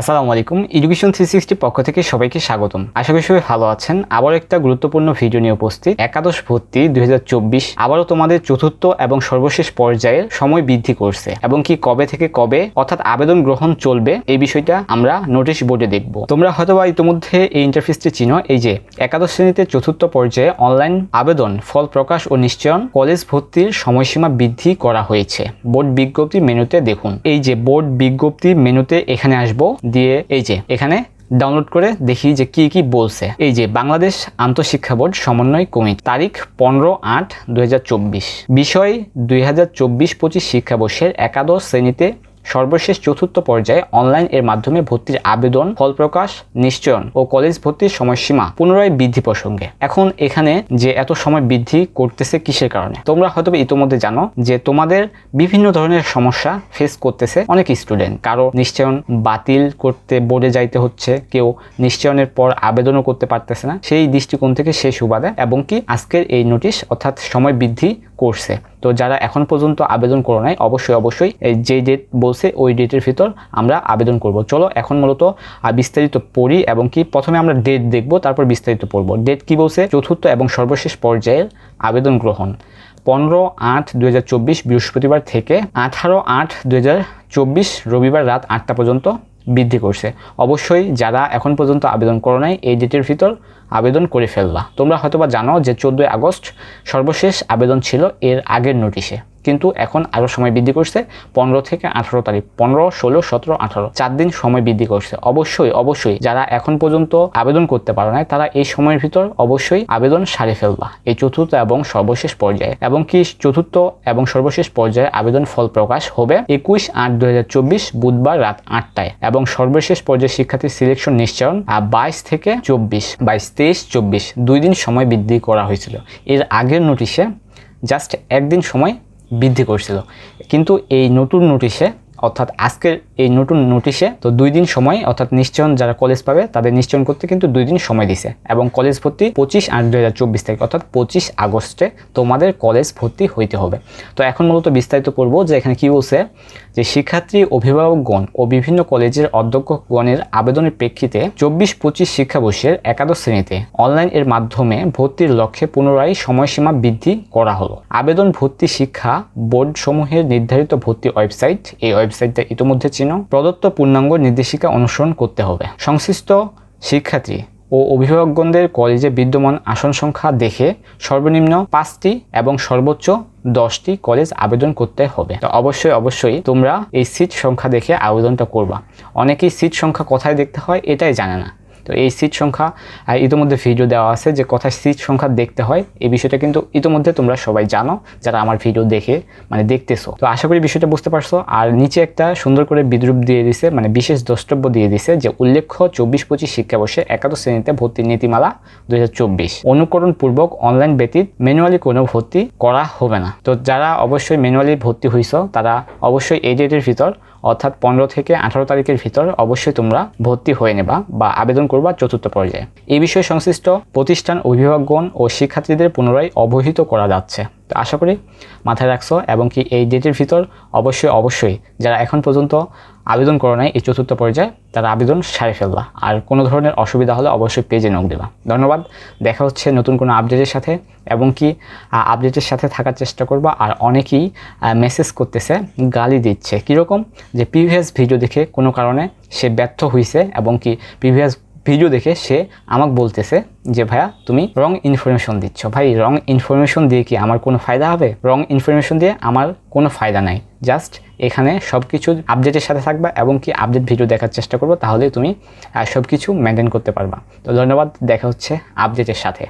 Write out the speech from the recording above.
আসসালামু আলাইকুম। Education three sixty পক্ষ থেকে সবাইকে স্বাগতম। আশা করি সবাই ভালো আছেন। আবার একটা গুরুত্বপূর্ণ ভিডিও নিয়ে উপস্থিত। একাদশ ভর্তি দুই আবারও তোমাদের চতুর্থ এবং সর্বশেষ পর্যায়ের সময় বৃদ্ধি করছে এবং কি কবে থেকে কবে অর্থাৎ আবেদন গ্রহণ চলবে এই বিষয়টা আমরা নোটিশ বোর্ডে দেখব। তোমরা হয়তোবা ইতিমধ্যে এই ইন্টারফেসটি চিনো। এই যে, একাদশ শ্রেণীতে চতুর্থ পর্যায়ে অনলাইন আবেদন, ফল প্রকাশ ও নিশ্চয়ন কলেজ ভর্তির সময়সীমা বৃদ্ধি করা হয়েছে। বোর্ড বিজ্ঞপ্তি মেনুতে দেখুন। এই যে বোর্ড বিজ্ঞপ্তি মেনুতে এখানে আসব। দিয়ে এই যে, এখানে ডাউনলোড করে দেখি যে কি কি বলছে। এই যে, বাংলাদেশ আন্তঃশিক্ষা বোর্ড সমন্বয় কমিটি, তারিখ পনেরো আট দুই বিষয় দুই হাজার চব্বিশ পঁচিশ শিক্ষাবর্ষের একাদশ শ্রেণীতে সর্বশেষ চতুর্থ পর্যায়ে অনলাইন এর মাধ্যমে ভর্তির আবেদন ফল প্রকাশ নিশ্চয়ন ও কলেজ ভর্তির সময়সীমা পুনরায় বৃদ্ধি প্রসঙ্গে। এখন এখানে যে এত সময় বৃদ্ধি করতেছে কিসের কারণে? তোমরা হয়তো ইতোমধ্যে জানো যে তোমাদের বিভিন্ন ধরনের সমস্যা ফেস করতেছে অনেক স্টুডেন্ট কারও নিশ্চয়ন বাতিল করতে বোর্ডে যাইতে হচ্ছে, কেউ নিশ্চয়নের পর আবেদনও করতে পারতেছে না। সেই দৃষ্টিকোণ থেকে সেই সুবাদে এবং কি আজকের এই নোটিশ অর্থাৎ সময় বৃদ্ধি করছে। তো যারা এখন পর্যন্ত আবেদন করো নাই, অবশ্যই অবশ্যই যে ডেট বলছে, ওই ডেটের ভিতর আমরা আবেদন করব। চলো, এখন মূলত বিস্তারিত পড়ি এবং কি প্রথমে আমরা ডেট দেখব, তারপর বিস্তারিত পড়ব। ডেট কি বলছে? চতুর্থ এবং সর্বশেষ পর্যায়ের আবেদন গ্রহণ। পনেরো আট দুই বৃহস্পতিবার থেকে আঠারো আট দুই রবিবার রাত আটটা পর্যন্ত বৃদ্ধি করছে। অবশ্যই যারা এখন পর্যন্ত আবেদন করো নাই, এই ডেটের ভিতর আবেদন করে ফেললা তোমরা হয়তোবা জানো যে চোদ্দোই আগস্ট সর্বশেষ আবেদন ছিল এর আগের নোটিশে কিন্তু এখন আরও সময় বৃদ্ধি করছে পনেরো থেকে আঠারো তারিখ। পনেরো, ষোলো, সতেরো, আঠারো। চার দিন সময় বৃদ্ধি করছে। অবশ্যই অবশ্যই যারা এখন পর্যন্ত আবেদন করতে পারো না তারা এই সময়ের ভিতর অবশ্যই আবেদন সারে ফেলবা। এই চতুর্থ এবং সর্বশেষ পর্যায়ে। এবং কি চতুর্থ এবং সর্বশেষ পর্যায়ে আবেদন ফল প্রকাশ হবে একুশ আট দুই বুধবার রাত আটটায়। এবং সর্বশেষ পর্যায়ে শিক্ষার্থী সিলেকশন নিশ্চয়ন বাইশ থেকে চব্বিশ, বাইশ, তেইশ, চব্বিশ। দুই দিন সময় বৃদ্ধি করা হয়েছিল। এর আগের নোটিশে জাস্ট একদিন সময় বৃদ্ধি করছিল। কিন্তু এই নতুন নোটিশে অর্থাৎ আজকের এই নতুন নোটিশে তো দুই দিন সময়, অর্থাৎ নিশ্চয়ন যারা কলেজ পাবে, তাদের নিশ্চয়ন করতে কিন্তু দুই দিন সময় দিছে। এবং কলেজ ভর্তি পঁচিশ আট দুই হাজার চব্বিশ তারিখ, অর্থাৎ পঁচিশ আগস্টে তোমাদের কলেজ ভর্তি হইতে হবে। তো এখন মূলত বিস্তারিত করব যে এখানে কি বলছে যে শিক্ষার্থী, অভিভাবকগণ ও বিভিন্ন কলেজের অধ্যক্ষগণের আবেদনের প্রেক্ষিতে চব্বিশ পঁচিশ শিক্ষাবর্ষের একাদশ শ্রেণীতে অনলাইন এর মাধ্যমে ভর্তির লক্ষ্যে পুনরায় সময়সীমা বৃদ্ধি করা হলো। আবেদন ভর্তি শিক্ষা বোর্ড সমূহের নির্ধারিত ভর্তি ওয়েবসাইট, এই ওয়েবসাইটটা ইতিমধ্যে চিনো প্রদত্ত পূর্ণাঙ্গ নির্দেশিকা অনুসরণ করতে হবে? সংশ্লিষ্ট শিক্ষার্থী ও অভিভাবকগণদের কলেজে বিদ্যমান আসন সংখ্যা দেখে সর্বনিম্ন পাঁচটি এবং সর্বোচ্চ দশটি কলেজ আবেদন করতে হবে। তো অবশ্যই অবশ্যই তোমরা এই সিট সংখ্যা দেখে আবেদনটা করবা। অনেকেই সিট সংখ্যা কোথায় দেখতে হয় এটাই জানে না। তো এই সিট সংখ্যা আহ, ইতিমধ্যে ভিডিও দেওয়া আছে যে কোথায় সিট সংখ্যা দেখতে হয়। এই বিষয়টা কিন্তু ইতিমধ্যে তোমরা সবাই জানো যারা আমার ভিডিও দেখে মানে দেখতেছো। তো আশা করি বিষয়টা বুঝতে পারছ। আর নিচে একটা সুন্দর করে বিদ্রুপ দিয়ে দিছে মানে বিশেষ দ্রষ্টব্য দিয়ে দিছে যে উল্লেখ্য চব্বিশ পঁচিশ শিক্ষাবর্ষে একাদশ শ্রেণীতে ভর্তির নীতিমালা দুই হাজার চব্বিশ। অনুকরণ পূর্বক অনলাইন ব্যতীত ম্যানুয়ালি কোনো ভর্তি করা হবে না। তো যারা অবশ্যই ম্যানুয়ালি ভর্তি হইছো তারা অবশ্যই এই ডেটের ভিতর অর্থাৎ পনেরো থেকে আঠারো তারিখের ভিতর অবশ্যই তোমরা ভর্তি হয়ে নেবা বা আবেদন করবা চতুর্থ পর্যায়ে। এই বিষয়ে সংশ্লিষ্ট প্রতিষ্ঠান অভিভাবকগণ ও শিক্ষার্থীদের পুনরায় অবহিত করা যাচ্ছে। তো আশা করি মাথায় রাখছো এবং কি এই ডেটের ভিতর অবশ্যই অবশ্যই যারা এখন পর্যন্ত আবেদন করো নাই, এই চতুর্থ পর্যায়ে তারা আবেদন সারে ফেলবা। আর কোনো ধরনের অসুবিধা হলে অবশ্যই পেজে নক দেবা। ধন্যবাদ। দেখা হচ্ছে নতুন কোনো আপডেটের সাথে এবং কি আপডেটের সাথে থাকার চেষ্টা করবা। আর অনেকেই মেসেজ করতেছে, গালি দিচ্ছে। কীরকম? যে প্রিভিয়াস ভিডিও দেখে কোনো কারণে সে ব্যর্থ হয়েছে এবং কি প্রিভিয়াস ভিডিও দেখে সে আমাকে বলতেছে যে, ভাইয়া, তুমি রং ইনফরমেশন দিচ্ছ। ভাই রং ইনফরমেশন দিয়ে কি আমার কোনো ফায়দা হবে? রং ইনফরমেশন দিয়ে আমার কোনো ফায়দা নাই। জাস্ট এখানে সব কিছু আপডেটের সাথে থাকবা এবং কি আপডেট ভিডিও দেখার চেষ্টা করব তাহলে তুমি সব কিছু মেনটেন করতে পারবা। তো ধন্যবাদ, দেখা হচ্ছে আপডেটের সাথে।